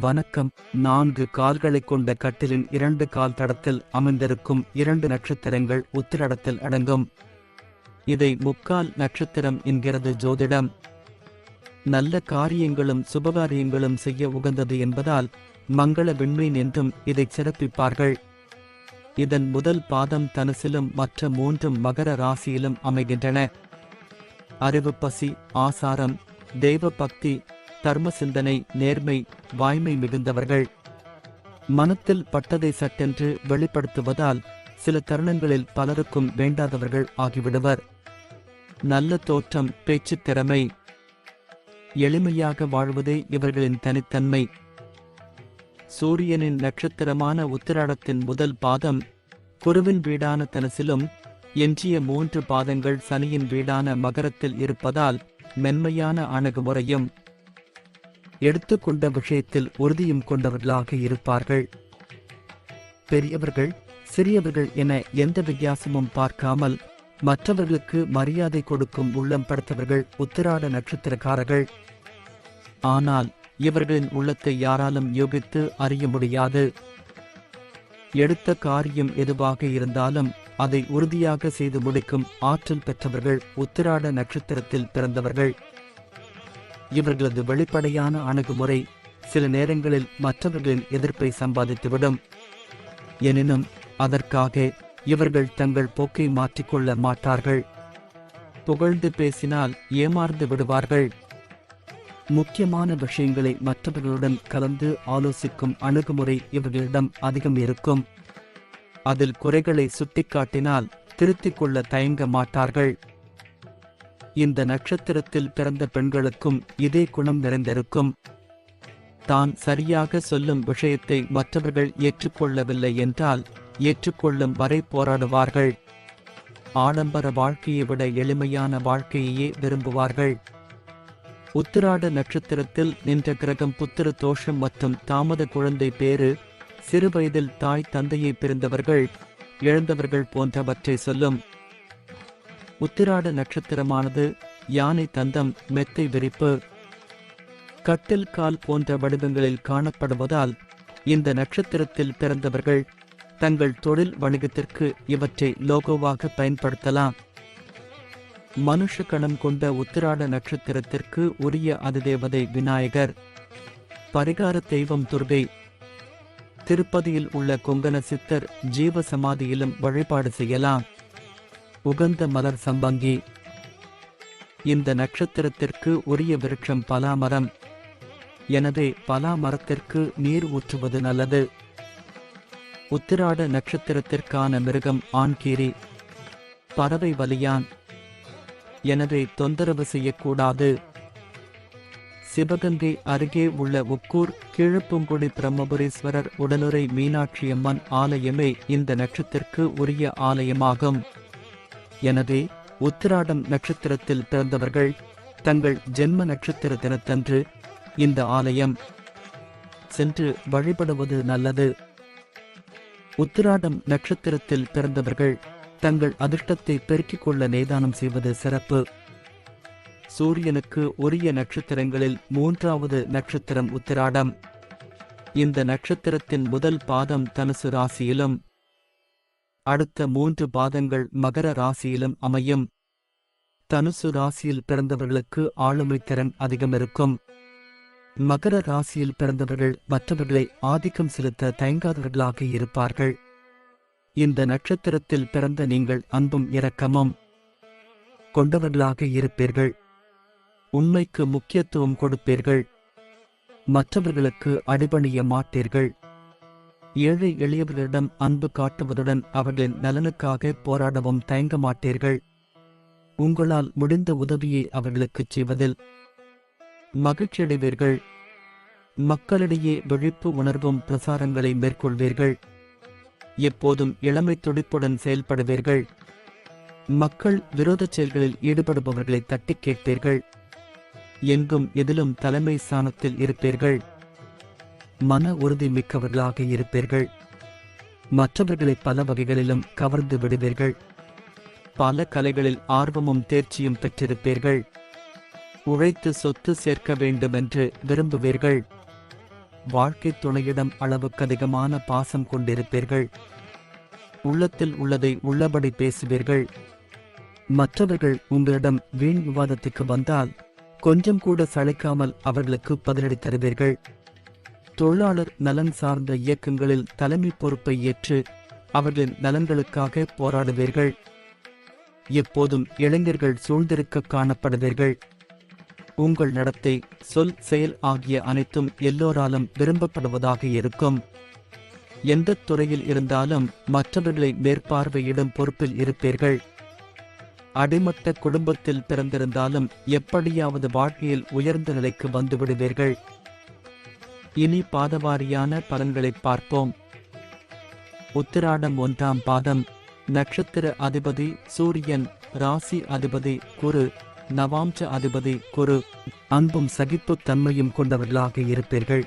வணக்கம். நான்கு கால்களைக் கொண்ட கட்டிலின் இரண்டு கால் தடத்தில் அமைந்திருக்கும் இரண்டு நட்சத்திரங்கள் உத்திரடத்தில் அடங்கும். இதை முக்கால் நட்சத்திரம் என்கிறது ஜோதிடம். நல்ல காரியங்களும் சுபகாரியங்களும் செய்ய உகந்தது என்பதால் மங்கள விண்மீன் என்றும் இதை சிறப்பிப்பார்கள். இதன் முதல் பாதம் தனுசிலும் மற்ற மூன்றும் மகர ராசியிலும் அமைகின்றன. அறிவு பசி ஆசாரம் தெய்வ பக்தி தர்ம சிந்தனை நேர்மை வாய்மை மிகுந்தவர்கள். மனத்தில் பட்டதை சட்டென்று வெளிப்படுத்துவதால் சில தருணங்களில் பலருக்கும் வேண்டாதவர்கள் ஆகிவிடுவர். நல்ல தோற்றம் பேச்சுத் திறமை. எளிமையாக வாழ்வதே இவர்களின் தனித்தன்மை. சூரியனின் நட்சத்திரமான உத்திராடத்தின் முதல் பாதம் குருவின் வீடான தனசிலும் எஞ்சிய மூன்று பாதங்கள் சனியின் வீடான மகரத்தில் இருப்பதால் மென்மையான அணுகுமுறையும் எடுத்துக்கொண்ட விஷயத்தில் உறுதியும் கொண்டவர்களாக இருப்பார்கள். பெரியவர்கள் சிறியவர்கள் என எந்த வித்தியாசமும் பார்க்காமல் மற்றவர்களுக்கு மரியாதை கொடுக்கும் உள்ளம் படைத்தவர்கள் உத்திராட நட்சத்திரக்காரர்கள். ஆனால் இவர்களின் உள்ளத்தை யாராலும் யோகித்து அறிய முடியாது. எடுத்த காரியம் எதுவாக இருந்தாலும் அதை உறுதியாக செய்து முடிக்கும் ஆற்றல் பெற்றவர்கள் உத்திராட நட்சத்திரத்தில் பிறந்தவர்கள். இவர்களது வெளிப்படையான அணுகுமுறை சில நேரங்களில் மற்றவர்களின் எதிர்ப்பை சம்பாதித்துவிடும். எனினும் அதற்காக இவர்கள் தங்கள் போக்கை மாற்றிக்கொள்ள மாட்டார்கள். புகழ்ந்து பேசினால் ஏமாந்து விடுவார்கள். முக்கியமான விஷயங்களை மற்றவர்களுடன் கலந்து ஆலோசிக்கும் அணுகுமுறை இவர்களிடம் அதிகம் இருக்கும். அதில் குறைகளை சுட்டிக்காட்டினால் திருத்திக் கொள்ள தயங்க மாட்டார்கள். இந்த நட்சத்திரத்தில் பிறந்த பெண்களுக்கும் இதே குணம் நிறைந்திருக்கும். தான் சரியாக சொல்லும் விஷயத்தை மற்றவர்கள் ஏற்றுக்கொள்ளவில்லை என்றால் ஏற்றுக்கொள்ளும் வரை போராடுவார்கள். ஆடம்பர வாழ்க்கையை விட எளிமையான வாழ்க்கையையே விரும்புவார்கள். உத்திராட நட்சத்திரத்தில் நின்ற கிரகம் புத்திர தோஷம் மற்றும் தாமத குழந்தை பேறு சிறுவயதில் தாய் தந்தையை பிரிந்தவர்கள் இழந்தவர்கள் போன்றவற்றை சொல்லும். உத்திராட நட்சத்திரமானது யானை தந்தம் மெத்தை விரிப்பு. கட்டில் கால் போன்ற வடிவங்களில் காணப்படுவதால் இந்த நட்சத்திரத்தில் பிறந்தவர்கள் தங்கள் தொழில் வணிகத்திற்கு இவற்றை லோகோவாக பயன்படுத்தலாம். மனுஷ கணம் கொண்ட உத்திராட நட்சத்திரத்திற்கு உரிய அதிதேவதை விநாயகர். பரிகார தெய்வம் துர்கை. திருப்பதியில் உள்ள கொங்கண சித்தர் ஜீவ சமாதியிலும் வழிபாடு செய்யலாம். உகந்த மலர் சம்பங்கி. இந்த நட்சத்திரத்திற்கு உரிய விருட்சம் பலாமரம். எனவே பலா மரத்திற்கு நீர் ஊற்றுவது நல்லது. உத்திராட நட்சத்திரத்திற்கான மிருகம் ஆண்கீரி. பறவை வலியான். எனவே தொந்தரவு செய்யக்கூடாது. சிவகங்கை அருகே உள்ள உக்கூர் கிழப்புங்குடி பிரம்மபுரீஸ்வரர் உடனுரை மீனாட்சியம்மன் ஆலயமே இந்த நட்சத்திற்கு உரிய ஆலயமாகும். எனவே உத்திராடம் நட்சத்திரத்தில் பிறந்தவர்கள் தங்கள் ஜென்ம நட்சத்திர தினத்தன்று இந்த ஆலயம் சென்று வழிபடுவது நல்லது. உத்திராடம் நட்சத்திரத்தில் பிறந்தவர்கள் தங்கள் அதிர்ஷ்டத்தை பெருக்கிக் கொள்ள நேதானம் செய்வது சிறப்பு. சூரியனுக்கு உரிய நட்சத்திரங்களில் மூன்றாவது நட்சத்திரம் உத்திராடம். இந்த நட்சத்திரத்தின் முதல் பாதம் தனுசு ராசியிலும் அடுத்த மூன்று பாதங்கள் மகர ராசியிலும் அமையும். தனுசு ராசியில் பிறந்தவர்களுக்கு ஆளுமை திறன் அதிகம் இருக்கும். மகர ராசியில் பிறந்தவர்கள் மற்றவர்களை ஆதிக்கம் செலுத்த தயங்காதவர்களாக இருப்பார்கள். இந்த நட்சத்திரத்தில் பிறந்த நீங்கள் அன்பும் இரக்கமும் கொண்டவர்களாக இருப்பீர்கள். உண்மைக்கு முக்கியத்துவம் கொடுப்பீர்கள். மற்றவர்களுக்கு அடிபணிய மாட்டீர்கள். ஏழை எளியவர்களிடம் அன்பு காட்டுவதுடன் அவர்களின் நலனுக்காக போராடவும் தயங்க மாட்டீர்கள் உங்களால் முடிந்த உதவியை அவர்களுக்குச் செய்வதில் மகிழ்ச்சியடைவீர்கள். மக்களிடையே விழிப்பு உணர்வும் பிரசாரங்களை மேற்கொள்வீர்கள். எப்போதும் இளமை துடிப்புடன் செயல்படுவீர்கள். மக்கள் விரோதச் செயல்களில் ஈடுபடுபவர்களை தட்டிக் கேட்பீர்கள். எங்கும் எதிலும் தலைமை ஸ்தானத்தில் இருப்பீர்கள். மன உறுதி மிக்கவர்களாக இருப்பீர்கள். மற்றவர்களை பல வகைகளிலும் கவர்ந்து விடுவீர்கள். பல கலைகளில் ஆர்வமும் தேர்ச்சியும் பெற்றிருப்பீர்கள். உழைத்து சொத்து சேர்க்க வேண்டுமென்று விரும்புவீர்கள். வாழ்க்கை துணையிடம் அளவுக்கு அதிகமான பாசம் கொண்டிருப்பீர்கள். உள்ளத்தில் உள்ளதை உள்ளபடி பேசுவீர்கள். மற்றவர்கள் உங்களிடம் வீண் விவாதத்துக்கு வந்தால் கொஞ்சம் கூட சளைக்காமல் அவர்களுக்கு பதிலடி தருவீர்கள். தொழிலாளர் நலன் சார்ந்த இயக்கங்களில் தலைமை பொறுப்பை ஏற்று அவர்களின் நலன்களுக்காக போராடுவீர்கள். எப்போதும் இளைஞர்கள் சூழ்ந்திருக்க காணப்படுவீர்கள். உங்கள் நடத்தை சொல் செயல் ஆகிய அனைத்தும் எல்லோராலும் விரும்பப்படுவதாக இருக்கும். எந்த துறையில் இருந்தாலும் மற்றவர்களை மேற்பார்வையிடும் பொறுப்பில் இருப்பீர்கள். அடிமட்ட குடும்பத்தில் பிறந்திருந்தாலும் எப்படியாவது வாழ்க்கையில் உயர்ந்த நிலைக்கு வந்துவிடுவீர்கள் இனி பாதவாரியான பலன்களை பார்ப்போம். உத்திராடம் ஒன்றாம் பாதம் நட்சத்திர அதிபதி சூரியன் ராசி அதிபதி குரு நவாம்ச அதிபதி குரு அன்பும் சகிப்புத் தன்மையும் கொண்டவர்களாக இருப்பீர்கள்.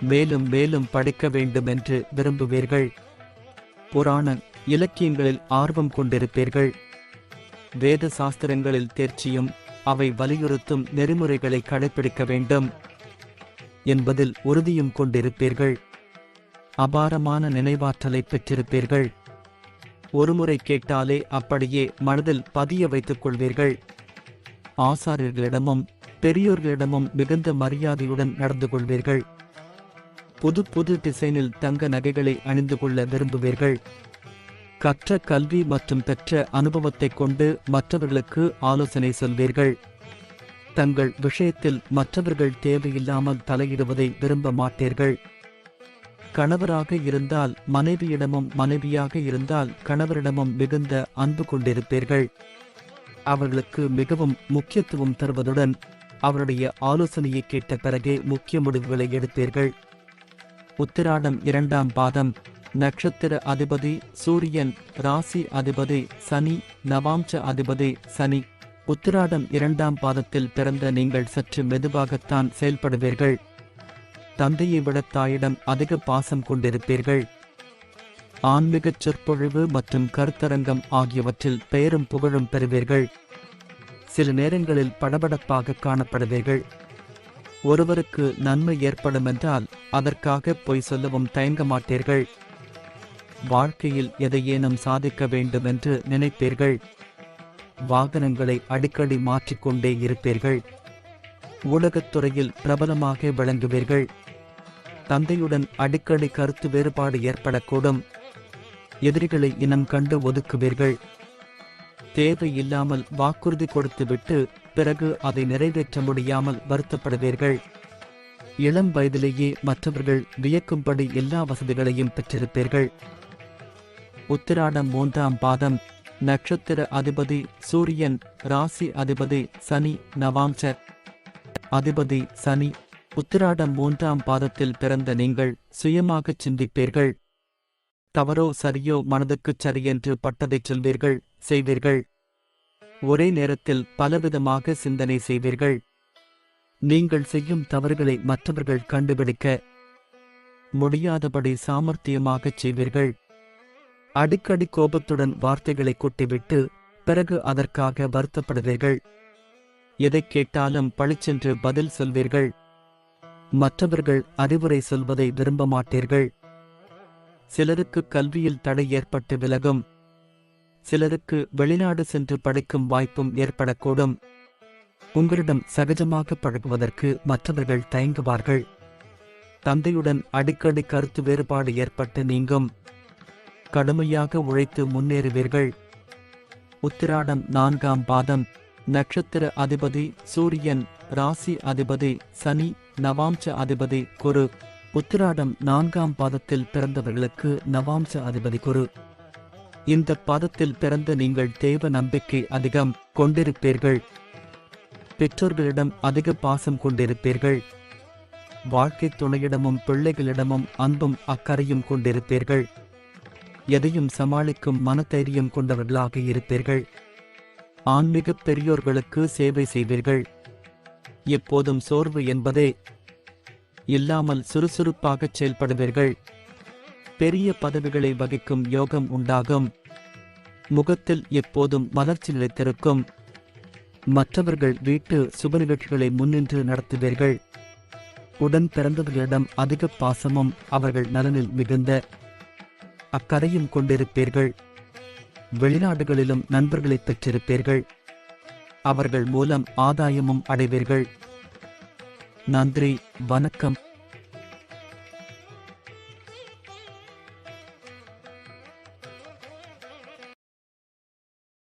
மேலும் மேலும் படிக்க வேண்டும் என்று விரும்புவீர்கள். புராண இலக்கியங்களில் ஆர்வம் கொண்டிருப்பீர்கள். வேத சாஸ்திரங்களில் தேர்ச்சியும் அவை வலியுறுத்தும் நெறிமுறைகளை கடைபிடிக்க வேண்டும். என்பதில் உறுதியும் கொண்டிருப்பீர்கள். அபாரமான நினைவாற்றலை பெற்றிருப்பீர்கள். ஒருமுறை கேட்டாலே அப்படியே மனதில் பதிய வைத்துக் கொள்வீர்கள். ஆசாரியர்களிடமும் பெரியோர்களிடமும் மிகுந்த மரியாதையுடன் நடந்து கொள்வீர்கள். புது புது டிசைனில் தங்க நகைகளை அணிந்து கொள்ள விரும்புவீர்கள். கற்ற கல்வி மற்றும் பெற்ற அனுபவத்தைக் கொண்டு மற்றவர்களுக்கு ஆலோசனை சொல்வீர்கள். தங்கள் விஷயத்தில் மற்றவர்கள் தேவையில்லாமல் தலையிடுவதை விரும்ப மாட்டீர்கள். கணவராக இருந்தால் மனைவியிடமும் மனைவியாக இருந்தால் கணவரிடமும் மிகுந்த அன்பு கொண்டிருப்பீர்கள். அவர்களுக்கு மிகவும் முக்கியத்துவம் தருவதுடன் அவருடைய ஆலோசனையை கேட்ட பிறகே முக்கிய முடிவுகளை எடுப்பீர்கள். உத்திராடம் இரண்டாம் பாதம். நட்சத்திர அதிபதி சூரியன் ராசி அதிபதி சனி நவாம்ச அதிபதி சனி. உத்திராடம் இரண்டாம் பாதத்தில் பிறந்த நீங்கள் சற்று மெதுவாகத்தான் செயல்படுவீர்கள். தந்தையை விட தாயிடம் அதிக பாசம் கொண்டிருப்பீர்கள். ஆன்மீகச் சொற்பொழிவு மற்றும் கருத்தரங்கம் ஆகியவற்றில் பெயரும் புகழும் பெறுவீர்கள். சில நேரங்களில் படபடப்பாக காணப்படுவீர்கள். ஒருவருக்கு நன்மை ஏற்படும் என்றால் அதற்காக பொய் சொல்லவும் தயங்க மாட்டீர்கள். வாழ்க்கையில் எதையேனும் சாதிக்க வேண்டும் என்று நினைப்பீர்கள். வாகனங்களை அடிக்கடி மாற்றிக்கொண்டே இருப்பீர்கள். ஊடகத்துறையில் பிரபலமாக விளங்குவீர்கள். தந்தையுடன் அடிக்கடி கருத்து வேறுபாடு ஏற்படக்கூடும். எதிரிகளை இனம் கண்டு ஒதுக்குவீர்கள். தேவையில்லாமல் வாக்குறுதி கொடுத்துவிட்டு பிறகு அதை நிறைவேற்ற முடியாமல் வருத்தப்படுவீர்கள். இளம் வயதிலேயே மற்றவர்கள் வியக்கும்படி எல்லா வசதிகளையும் பெற்றிருப்பீர்கள். உத்திராடம் மூன்றாம் பாதம். நட்சத்திர அதிபதி சூரியன் ராசி அதிபதி சனி நவாம்சர் அதிபதி சனி உத்திராடம் மூன்றாம் பாதத்தில் பிறந்த நீங்கள் சுயமாகச் சிந்திப்பீர்கள். தவறோ சரியோ மனதுக்குச் சரியென்று பட்டதைச் சொல்வீர்கள் செய்வீர்கள். ஒரே நேரத்தில் பலவிதமாக சிந்தனை செய்வீர்கள். நீங்கள் செய்யும் தவறுகளை மற்றவர்கள் கண்டுபிடிக்க முடியாதபடி சாமர்த்தியமாகச் செய்வீர்கள். அடிக்கடி கோபத்துடன் வார்த்தைகளை கொட்டிவிட்டு பிறகு அதற்காக வருத்தப்படுவீர்கள். எதைக் கேட்டாலும் பளிச்சென்று பதில் சொல்வீர்கள். மற்றவர்கள் அறிவுரை சொல்வதை விரும்ப மாட்டீர்கள். சிலருக்கு கல்வியில் தடை ஏற்பட்டு விலகும். சிலருக்கு வெளிநாடு சென்று படிக்கும் வாய்ப்பும் ஏற்படக்கூடும். உங்களிடம் சகஜமாக பழகுவதற்கு மற்றவர்கள் தயங்குவார்கள். தந்தையுடன் அடிக்கடி கருத்து வேறுபாடு ஏற்பட்டு நீங்கும். கடுமையாக உழைத்து முன்னேறுவீர்கள். உத்திராடம் நான்காம் பாதம். நட்சத்திர அதிபதி சூரியன் ராசி அதிபதி சனி நவாம்ச அதிபதி குரு. உத்திராடம் நான்காம் பாதத்தில் பிறந்தவர்களுக்கு நவாம்ச அதிபதி குரு. இந்த பாதத்தில் பிறந்த நீங்கள் தேவ நம்பிக்கை அதிகம் கொண்டிருப்பீர்கள். பெற்றோர்களிடம் அதிக பாசம் கொண்டிருப்பீர்கள். வாழ்க்கை துணையிடமும் பிள்ளைகளிடமும் அன்பும் அக்கறையும் கொண்டிருப்பீர்கள். எதையும் சமாளிக்கும் மனதைரியம் கொண்டவர்களாக இருப்பீர்கள். ஆன்மீக பெரியோர்களுக்கு சேவை செய்வீர்கள். எப்போதும் சோர்வு என்பதே. இல்லாமல் சுறுசுறுப்பாகச் செயல்படுவீர்கள். பெரிய பதவிகளை வகிக்கும் யோகம் உண்டாகும். முகத்தில் எப்போதும் மலர்ச்சி நிலைத்திருக்கும். மற்றவர்கள் வீட்டு சுப நிகழ்ச்சிகளை முன்னின்று நடத்துவீர்கள். உடன் பிறந்தவர்களிடம் அதிக பாசமும் அவர்கள் நலனில் மிகுந்த அக்கறையும் கொண்டிருப்பீர்கள். வெளிநாடுகளிலும் நண்பர்களைப் பெற்றிருப்பீர்கள். அவர்கள் மூலம் ஆதாயமும் அடைவீர்கள். நன்றி வணக்கம்.